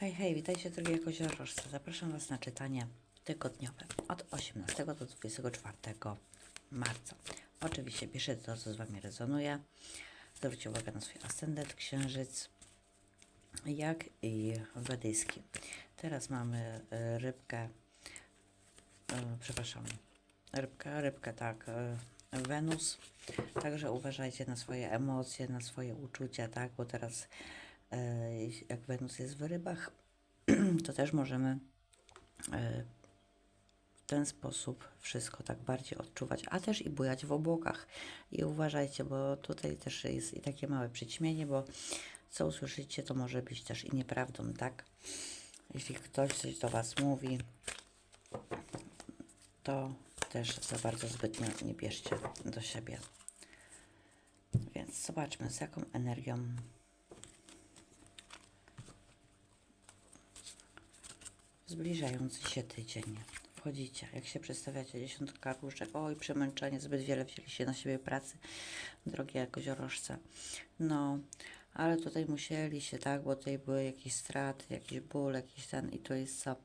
Hej, hej, witajcie drogie koziorożce. Zapraszam Was na czytanie tygodniowe od 18 do 24 marca. Oczywiście piszcie to, co z Wami rezonuje. Zwróćcie uwagę na swój ascendent, księżyc, jak i wedyjski. Teraz mamy y, rybkę, y, przepraszam, rybkę, rybkę, tak, y, Wenus. Także uważajcie na swoje emocje, na swoje uczucia, tak, bo teraz jak Wenus jest w rybach, to też możemy y, w ten sposób wszystko tak bardziej odczuwać, a też i bujać w obłokach. I uważajcie, bo tutaj też jest i takie małe przyćmienie, bo co usłyszycie, to może być też i nieprawdą, tak? Jeśli ktoś coś do Was mówi, to też za bardzo zbytnio nie bierzcie do siebie. Więc zobaczmy, z jaką energią zbliżający się tydzień. Wchodzicie, jak się przedstawiacie, dziesiątka różek, oj, przemęczenie, zbyt wiele wzięliście na siebie pracy, drogie koziorożce. No, ale tutaj musieli się, tak, bo tutaj były jakieś straty, jakiś ból, jakiś ten i to jest co?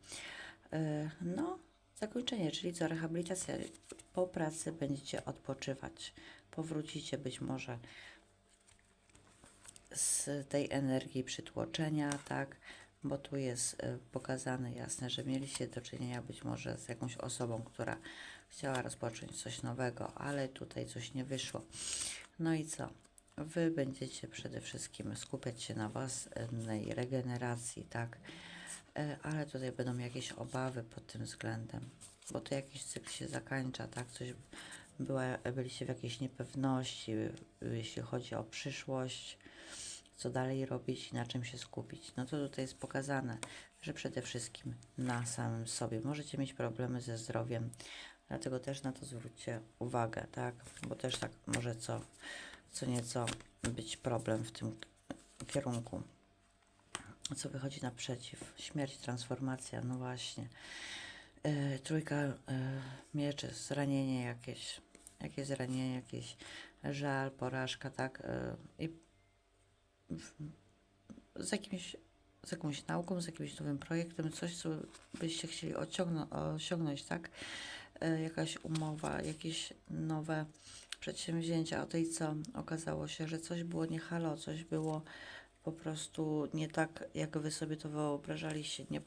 Yy, no, zakończenie, czyli co, rehabilitacja. Po pracy będziecie odpoczywać, powrócicie być może z tej energii przytłoczenia, tak, bo tu jest y, pokazane jasne, że mieliście do czynienia być może z jakąś osobą, która chciała rozpocząć coś nowego, ale tutaj coś nie wyszło. No i co? Wy będziecie przede wszystkim skupiać się na własnej regeneracji, tak, Y, ale tutaj będą jakieś obawy pod tym względem, bo to jakiś cykl się zakończa, tak, coś była, byliście w jakiejś niepewności, jeśli chodzi o przyszłość, co dalej robić na czym się skupić. No to tutaj jest pokazane, że przede wszystkim na samym sobie. Możecie mieć problemy ze zdrowiem, dlatego też na to zwróćcie uwagę, tak? Bo też tak może co, co nieco być problem w tym kierunku. Co wychodzi naprzeciw? Śmierć, transformacja, no właśnie. Yy, trójka yy, mieczy, zranienie jakieś, jakieś zranienie, jakieś żal, porażka, tak? Yy, I z jakimś, z jakąś nauką, z jakimś nowym projektem, coś, co byście chcieli osiągnąć, tak? E, jakaś umowa, jakieś nowe przedsięwzięcia. O tej co okazało się, że coś było nie halo, coś było po prostu nie tak, jak wy sobie to wyobrażaliście, nie, y,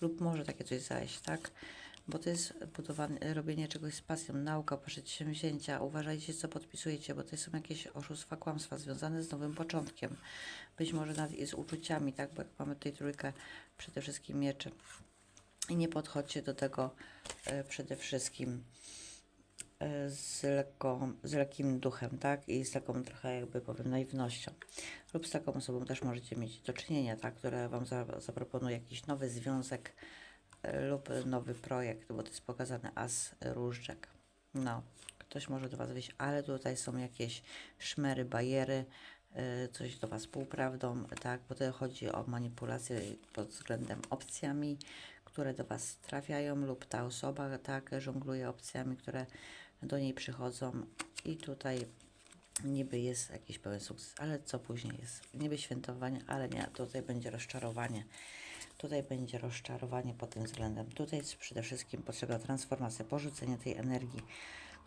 lub może takie coś zajść, tak? Bo to jest budowanie, robienie czegoś z pasją, nauka, przedsięwzięcia. Uważajcie, co podpisujecie, bo to są jakieś oszustwa, kłamstwa związane z nowym początkiem. Być może nawet i z uczuciami, tak? Bo jak mamy tutaj trójkę, przede wszystkim mieczy. I nie podchodźcie do tego e, przede wszystkim e, z, lekką, z lekkim duchem, tak? I z taką trochę jakby powiem naiwnością. Lub z taką osobą też możecie mieć do czynienia, tak? Która Wam za, zaproponuje jakiś nowy związek lub nowy projekt, bo to jest pokazane as różdżek. No, ktoś może do Was wyjść, ale tutaj są jakieś szmery, bariery, e, coś do Was półprawdą, tak? Bo to chodzi o manipulację pod względem opcjami, które do Was trafiają lub ta osoba, tak, żongluje opcjami, które do niej przychodzą i tutaj niby jest jakiś pełen sukces, ale co później jest? Niby świętowanie, ale nie, tutaj będzie rozczarowanie. Tutaj będzie rozczarowanie pod tym względem. Tutaj jest przede wszystkim potrzebna transformacja, porzucenie tej energii,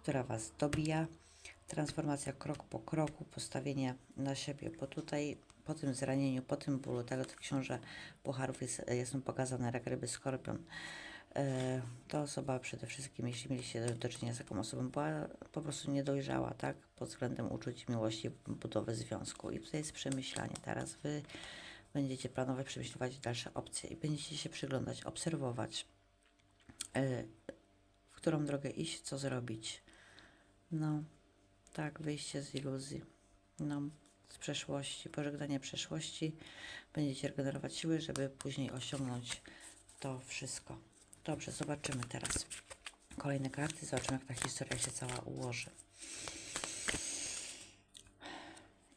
która Was dobija. Transformacja krok po kroku, postawienie na siebie, bo tutaj po tym zranieniu, po tym bólu, tego tych książę pucharów jest, jest pokazane jak ryby skorpion. E, Ta osoba przede wszystkim, jeśli mieliście do, do czynienia z taką osobą, była po prostu niedojrzała, tak? Pod względem uczuć, miłości, budowy związku. I tutaj jest przemyślanie. Teraz wy będziecie planować, przemyśliwać dalsze opcje i będziecie się przyglądać, obserwować, e, w którą drogę iść, co zrobić. No, tak, wyjście z iluzji. No, z przeszłości, pożegnanie przeszłości. Będziecie regenerować siły, żeby później osiągnąć to wszystko. Dobrze, zobaczymy teraz kolejne karty. Zobaczymy, jak ta historia się cała ułoży.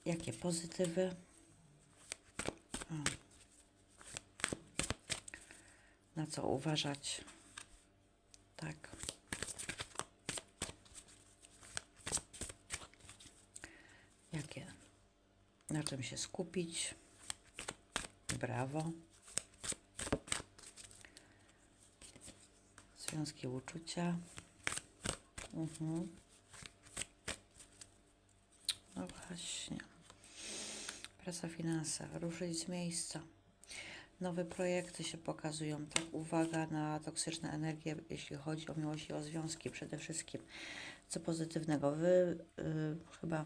Jakie pozytywy? Na co uważać? Tak. Jakie? Na czym się skupić? Brawo. Związki uczucia. Mhm. No właśnie. Praca finansa. Ruszyć z miejsca. Nowe projekty się pokazują. Tak, uwaga na toksyczne energie, jeśli chodzi o miłość i o związki przede wszystkim. Co pozytywnego. Wy y, chyba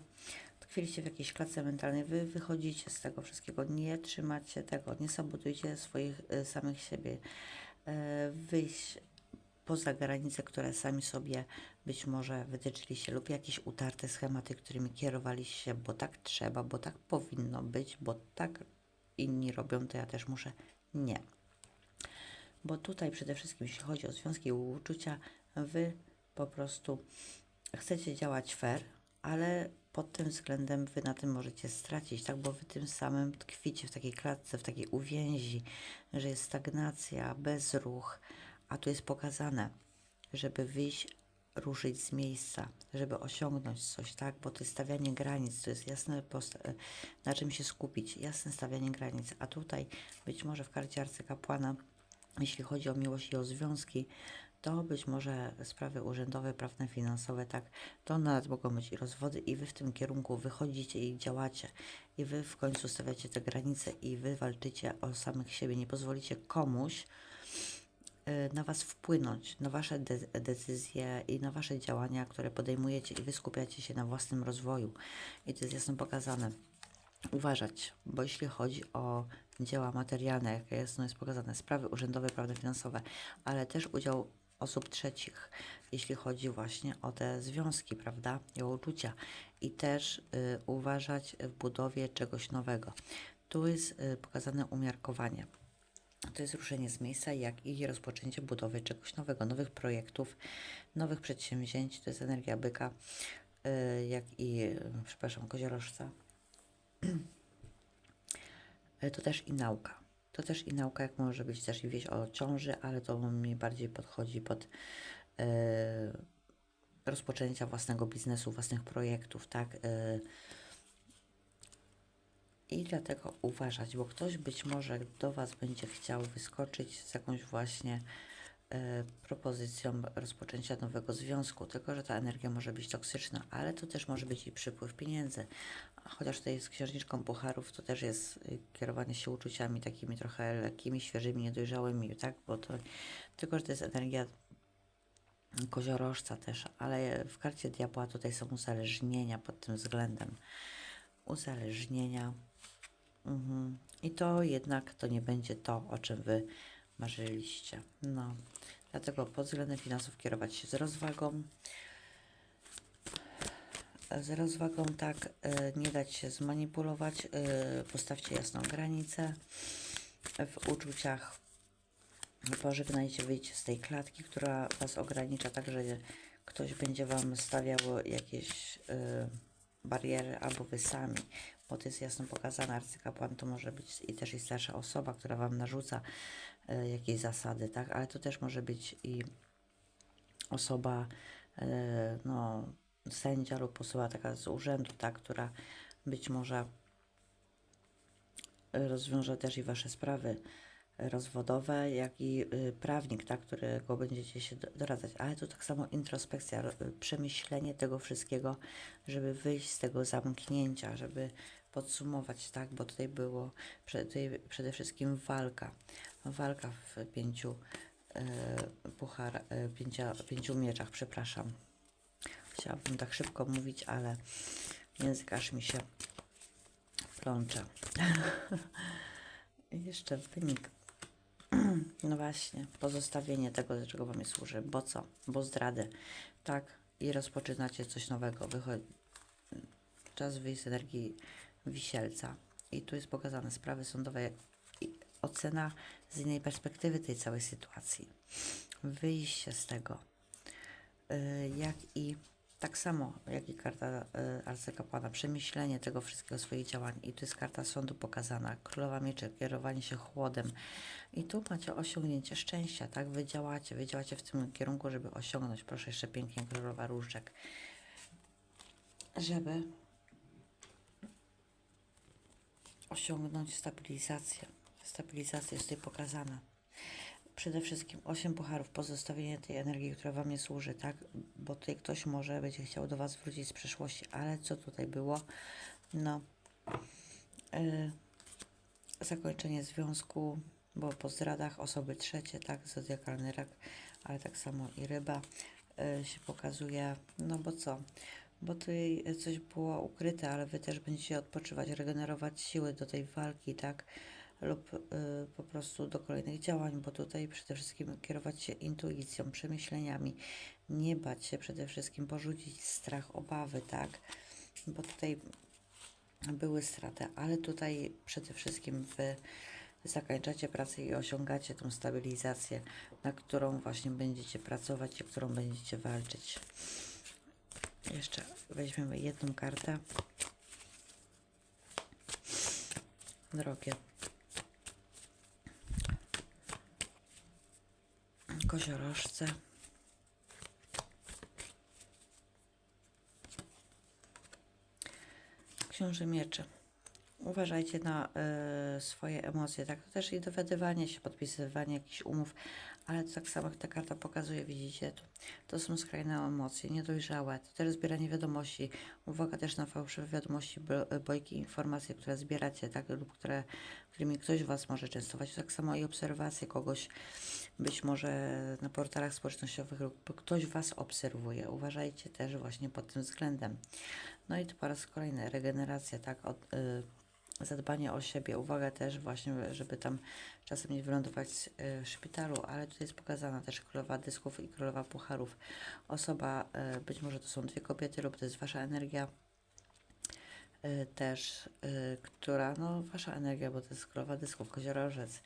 tkwiliście w jakiejś klatce mentalnej. Wy wychodzicie z tego wszystkiego. Nie trzymacie tego. Nie sabotujcie swoich y, samych siebie. Y, wyjść poza granice, które sami sobie być może wytyczyliście, lub jakieś utarte schematy, którymi kierowaliście się, bo tak trzeba, bo tak powinno być, bo tak inni robią, to ja też muszę. Nie. Bo tutaj przede wszystkim, jeśli chodzi o związki i uczucia, wy po prostu chcecie działać fair, ale pod tym względem wy na tym możecie stracić, tak? Bo wy tym samym tkwicie w takiej klatce, w takiej uwięzi, że jest stagnacja, bezruch, a tu jest pokazane, żeby wyjść, ruszyć z miejsca, żeby osiągnąć coś, tak? Bo to jest stawianie granic, to jest jasne, na czym się skupić, jasne stawianie granic. A tutaj być może w karcie arcykapłana, jeśli chodzi o miłość i o związki, to być może sprawy urzędowe, prawne, finansowe, tak, to nawet mogą być i rozwody i wy w tym kierunku wychodzicie i działacie i wy w końcu stawiacie te granice i wy walczycie o samych siebie, nie pozwolicie komuś na Was wpłynąć, na Wasze de- decyzje i na Wasze działania, które podejmujecie i wy skupiacie się na własnym rozwoju. I to jest jasno pokazane. Uważać, bo jeśli chodzi o dzieła materialne, jak jasno jest pokazane, sprawy urzędowe, prawne, finansowe, ale też udział osób trzecich, jeśli chodzi właśnie o te związki, prawda, i o uczucia. I też y, uważać w budowie czegoś nowego. Tu jest y, pokazane umiarkowanie. To jest ruszenie z miejsca, jak i rozpoczęcie budowy czegoś nowego, nowych projektów, nowych przedsięwzięć. To jest energia byka, y, jak i, y, przepraszam, koziorożca. To też i nauka. To też i nauka, jak może być też i wieść o ciąży, ale to mi bardziej podchodzi pod y, rozpoczęcia własnego biznesu, własnych projektów, tak? Y, i dlatego uważać, bo ktoś być może do Was będzie chciał wyskoczyć z jakąś właśnie e, propozycją rozpoczęcia nowego związku, tylko że ta energia może być toksyczna, ale to też może być i przypływ pieniędzy. Chociaż tutaj jest księżniczką pucharów, to też jest y, kierowanie się uczuciami takimi trochę lekkimi, świeżymi, niedojrzałymi, tak? Bo to, tylko że to jest energia koziorożca też, ale w karcie diabła tutaj są uzależnienia pod tym względem. Uzależnienia. Mhm. I to jednak to nie będzie to, o czym wy marzyliście. No, dlatego pod względem finansów kierować się z rozwagą. Z rozwagą tak, e, nie dać się zmanipulować, e, postawcie jasną granicę w uczuciach. Pożegnajcie, wyjdźcie z tej klatki, która was ogranicza, tak, że ktoś będzie wam stawiał jakieś e, bariery albo wy sami, bo to jest jasno pokazane, arcykapłan to może być i też i starsza osoba, która wam narzuca e, jakieś zasady, tak, ale to też może być i osoba, e, no, sędzia lub osoba taka z urzędu, tak, która być może rozwiąże też i wasze sprawy rozwodowe, jak i y, prawnik, tak, którego będziecie się do- doradzać. Ale to tak samo introspekcja, ro- przemyślenie tego wszystkiego, żeby wyjść z tego zamknięcia, żeby podsumować, tak, bo tutaj było tutaj przede wszystkim walka. Walka w pięciu y, puchar, y, pięcia, pięciu mieczach, przepraszam. Chciałabym tak szybko mówić, ale język aż mi się plącze. Jeszcze wynik. No właśnie, pozostawienie tego, do czego Wam służy. Bo co? Bo zdrady. Tak, i rozpoczynacie coś nowego. Wychodzi czas wyjść z energii wisielca. I tu jest pokazane sprawy sądowe i ocena z innej perspektywy tej całej sytuacji. Wyjście z tego. Y, jak i tak samo, jak i karta y, arcykapłana, przemyślenie tego wszystkiego swoich działań. I tu jest karta sądu pokazana, królowa mieczy, kierowanie się chłodem. I tu macie osiągnięcie szczęścia, tak? Wy działacie, wy działacie w tym kierunku, żeby osiągnąć, proszę jeszcze pięknie, królowa różdżek, żeby osiągnąć stabilizację, Stabilizacja jest tutaj pokazana. Przede wszystkim 8 pucharów, pozostawienie tej energii, która Wam nie służy, tak? Bo tutaj ktoś może będzie chciał do Was wrócić z przeszłości, ale co tutaj było? No, yy, zakończenie związku, bo po zdradach osoby trzecie, tak? Zodiakalny rak, ale tak samo i ryba yy, się pokazuje. No bo co? Bo tutaj coś było ukryte, ale Wy też będziecie odpoczywać, regenerować siły do tej walki, tak? lub y, po prostu do kolejnych działań, bo tutaj przede wszystkim kierować się intuicją, przemyśleniami, nie bać się przede wszystkim, porzucić strach, obawy, tak? Bo tutaj były straty, ale tutaj przede wszystkim wy zakończacie pracę i osiągacie tą stabilizację, na którą właśnie będziecie pracować i którą będziecie walczyć. Jeszcze weźmiemy jedną kartę. Drogie koziorożce. Książę mieczy. Uważajcie na y, swoje emocje, tak? To też i dowiadywanie się, podpisywanie jakichś umów, ale to tak samo jak ta karta pokazuje, widzicie, to, to są skrajne emocje, niedojrzałe, to też zbieranie wiadomości, uwaga też na fałszywe wiadomości, bo- bojki, informacje, które zbieracie, tak? Lub które, którymi ktoś Was może częstować, tak samo i obserwacje kogoś, być może na portalach społecznościowych lub ktoś Was obserwuje. Uważajcie też właśnie pod tym względem. No i to po raz kolejny regeneracja, tak, od, y, zadbanie o siebie. Uwaga też właśnie, żeby tam czasem nie wylądować y, w szpitalu, ale tutaj jest pokazana też królowa dysków i królowa pucharów. Osoba, y, być może to są dwie kobiety lub to jest Wasza energia, y, też, która, no Wasza energia, bo to jest królowa dysków, koziorożec,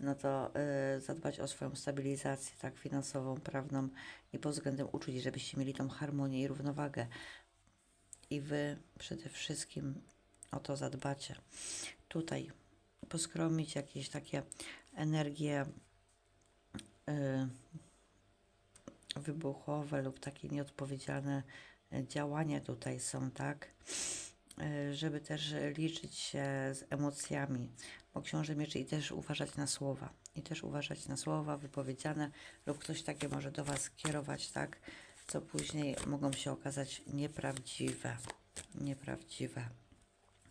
no to zadbać o swoją stabilizację, tak, finansową, prawną i pod względem uczuć, żebyście mieli tą harmonię i równowagę. I Wy przede wszystkim o to zadbacie. Tutaj poskromić jakieś takie energie y, wybuchowe lub takie nieodpowiedzialne działania tutaj są, tak? Y, żeby też liczyć się z emocjami, bo książę mieczy i też uważać na słowa. I też uważać na słowa wypowiedziane lub ktoś takie może do Was kierować, tak? Co później mogą się okazać nieprawdziwe. Nieprawdziwe.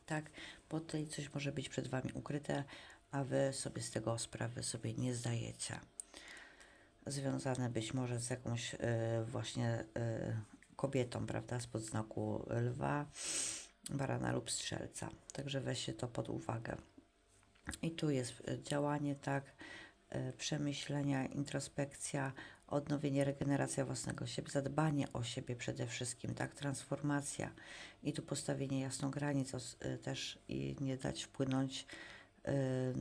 Tak? Bo tutaj coś może być przed Wami ukryte, a Wy sobie z tego sprawy sobie nie zdajecie. Związane być może z jakąś y, właśnie y, kobietą, prawda? Spod znaku lwa, barana lub strzelca. Także weźcie to pod uwagę. I tu jest y, działanie, tak, przemyślenia, introspekcja, odnowienie, regeneracja własnego siebie, zadbanie o siebie przede wszystkim, tak, transformacja. I tu postawienie jasno granic y, też i nie dać wpłynąć y,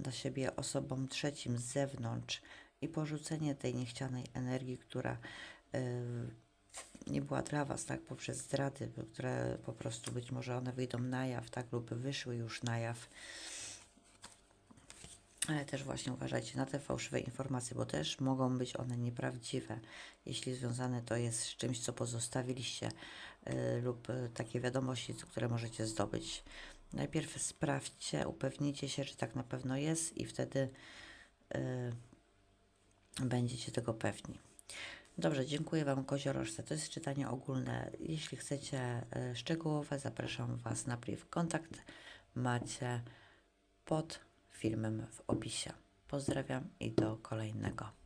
na siebie osobom trzecim z zewnątrz. I porzucenie tej niechcianej energii, która y, nie była dla Was, tak, poprzez zdrady, które po prostu być może one wyjdą na jaw, tak, lub wyszły już na jaw. Ale też właśnie uważajcie na te fałszywe informacje, bo też mogą być one nieprawdziwe, jeśli związane to jest z czymś, co pozostawiliście y, lub y, takie wiadomości, które możecie zdobyć. Najpierw sprawdźcie, upewnijcie się, czy tak na pewno jest i wtedy y, będziecie tego pewni. Dobrze, dziękuję Wam koziorożce. To jest czytanie ogólne. Jeśli chcecie szczegółowe, zapraszam Was na priv. Kontakt macie pod filmem w opisie. Pozdrawiam i do kolejnego.